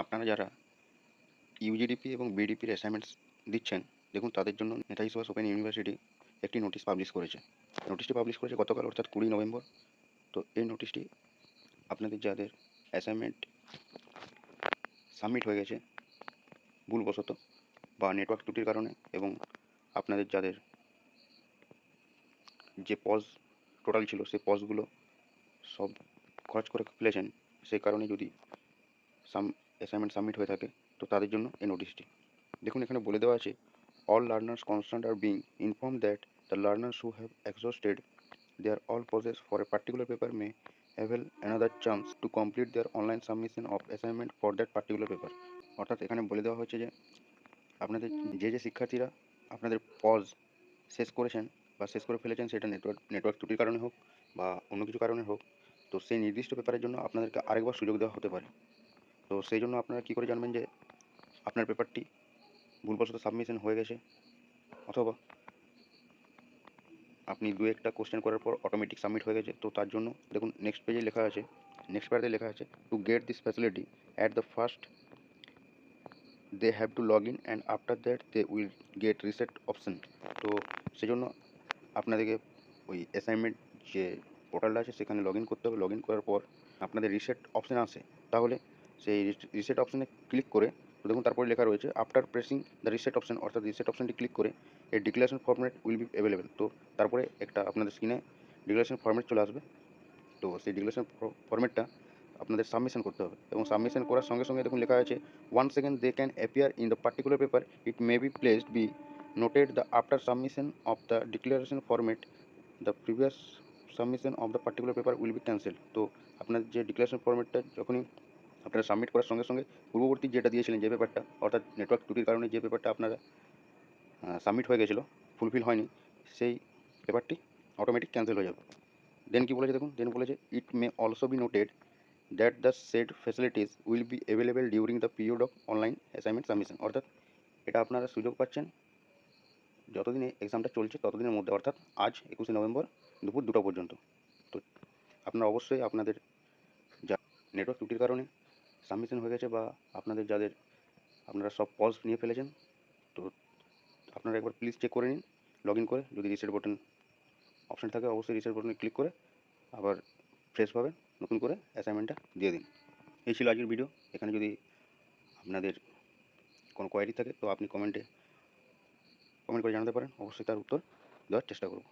আপনারা যারা ইউজিডিপি এবং বিডিপির অ্যাসাইনমেন্টস দিচ্ছেন, দেখুন তাদের জন্য নেতাজি সুভাষ ওপেন ইউনিভার্সিটি একটি নোটিশ পাবলিশ করেছে। নোটিশটি পাবলিশ করেছে গতকাল, অর্থাৎ কুড়ি নভেম্বর। তো এই নোটিশটি আপনাদের যাদের অ্যাসাইনমেন্ট সাবমিট হয়ে গেছে ভুলবশত বা নেটওয়ার্ক ত্রুটির কারণে এবং আপনাদের যাদের যে পজ টোটাল ছিল, সেই পজগুলো সব খরচ করে ফেলেছেন, সেই কারণে যদি সাম অ্যাসাইনমেন্ট সাবমিট হয়ে থাকে, তো তাদের জন্য এই নোটিশটি দেখুন, এখানে বলে দেওয়া আছে all learners concerned are being informed that the learners who have exhausted their all passes for a particular paper may avail another chance to complete their online submission of assignment for that particular paper অর্থাৎ এখানে বলে দেওয়া হয়েছে যে, আপনাদের যে যে শিক্ষার্থীরা আপনাদের পজ শেষ করেছেন বা শেষ করে ফেলেছেন সেটা নেটওয়ার্ক নেটওয়ার্ক ত্রুটির কারণে হোক বা অন্য কিছু কারণে হোক, তো সেই নির্দিষ্ট পেপারের জন্য আপনাদেরকে আরেকবার সুযোগ দেওয়া হতে পারে। সেই জন্য আপনারা কী করে জানবেন যে আপনার পেপারটি ভুলবশত সাবমিশন হয়ে গেছে? অথবা আপনি দু একটা কোশ্চেন করার পর অটোমেটিক সাবমিট হয়ে গেছে, তো তার জন্য দেখুন নেক্সট পেজে লেখা আছে নেক্সট প্যারাতে লেখা আছে to get this facility at the first they have to log in and after that they will get reset option তো সেজন্য আপনাদেরকে ওই অ্যাসাইনমেন্ট যে পোর্টালটা আছে সেখানে লগ ইন করতে হবে। লগ ইন করার পর আপনাদের রিসেট অপশান আসে। তাহলে সেই রিসেট অপশনে ক্লিক করে দেখুন তারপরে লেখা রয়েছে after pressing the reset option অর্থাৎ রিসেট অপশনটি ক্লিক করে, এই declaration format will be available তো তারপরে একটা আপনাদের স্ক্রিনে ডিক্লারেশন ফর্মেট চলে আসবে। তো সেই ডিক্লারেশন ফর্মেটটা আপনাদের সাবমিশন করতে হবে। এবং সাবমিশন করার সঙ্গে সঙ্গে দেখুন লেখা আছে one second they can appear in the particular paper it may be placed be noted the after submission of the declaration format the previous submission of the particular paper will be cancel তো আপনার যে declaration ফর্মেটটা যখনই আপনারা submit করার সঙ্গে সঙ্গে পূর্ববর্তী যেটা দিয়েছিলেন যে পেপারটা অর্থাৎ নেটওয়ার্ক ত্রুটির কারণে যে পেপারটা আপনারা সাবমিট হয়ে গেছিল ফুলফিল হয়নি, সেই পেপারটি অটোমেটিক ক্যান্সেল হয়ে যাবে। দেন কি বলেছে দেখুন দেন বলেছে it may also be noted that the said facilities will be available during the period of online assignment submission অর্থাৎ এটা আপনারা সুযোগ পাচ্ছেন, যতদিন এক্সামটা চলছে ততদিনের মধ্যে, অর্থাৎ আজ একুশে নভেম্বর দুপুর দুটো পর্যন্ত। তো আপনারা অবশ্যই আপনাদের যা নেটওয়ার্ক ত্রুটির কারণে সাবমিশন হয়ে গেছে বা আপনাদের যাদের, আপনারা সব পজ নিয়ে ফেলেছেন, তো আপনারা একবার প্লিজ চেক করে নিন লগ ইন করে, যদি রিসেট বাটন অপশান থাকে, অবশ্যই রিসেট বাটনে ক্লিক করে আবার ফ্রেশভাবে নতুন করে অ্যাসাইনমেন্টটা দিয়ে দিন। এই ছিল আজকের ভিডিও এখানে যদি আপনাদের কোনো কোয়ারি থাকে, তো আপনি কমেন্টে কমেন্ট করে জানাতে পারেন, অবশ্যই তার উত্তর দেওয়ার চেষ্টা করব।